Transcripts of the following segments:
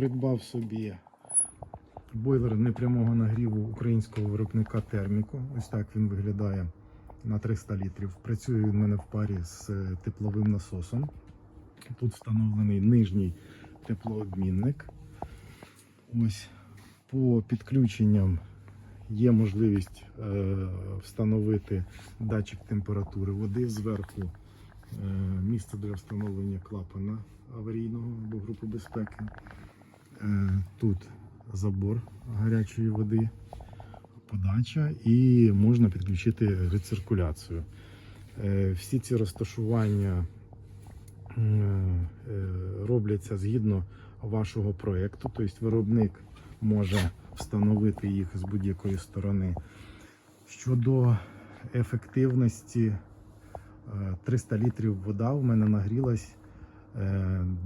придбав собі бойлер непрямого нагріву українського виробника терміку. Ось так він виглядає на 300 літрів. Працює він у мене в парі з е, тепловим насосом. Тут встановлений нижній теплообмінник. Ось по підключенням є можливість е, встановити датчик температури води зверху. е, Місце для встановлення клапана аварійного або групи безпеки. Е, Тут забор гарячої води, подача і можна підключити рециркуляцію. Е, Всі ці розташування е, робляться згідно вашого проєкту, тобто виробник може встановити їх з будь-якої сторони. Щодо ефективності, е, 300 літрів вода у мене нагрілась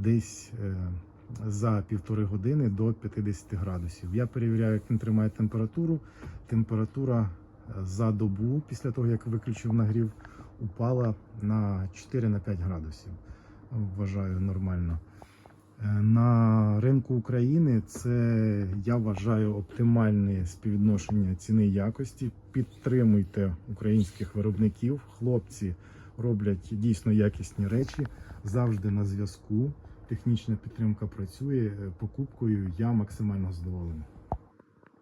десь за півтори години до 50 градусів. Я перевіряю, як він тримає температуру. Температура е, за добу, після того як виключив нагрів, упала на 4-5 градусів. Вважаю нормально. Е, На ринку України це я вважаю оптимальне співвідношення ціни якості. Підтримуйте українських виробників. Хлопці роблять дійсно якісні речі. Завжди на зв'язку. Технічна підтримка працює. Е, Покупкою я максимально задоволений.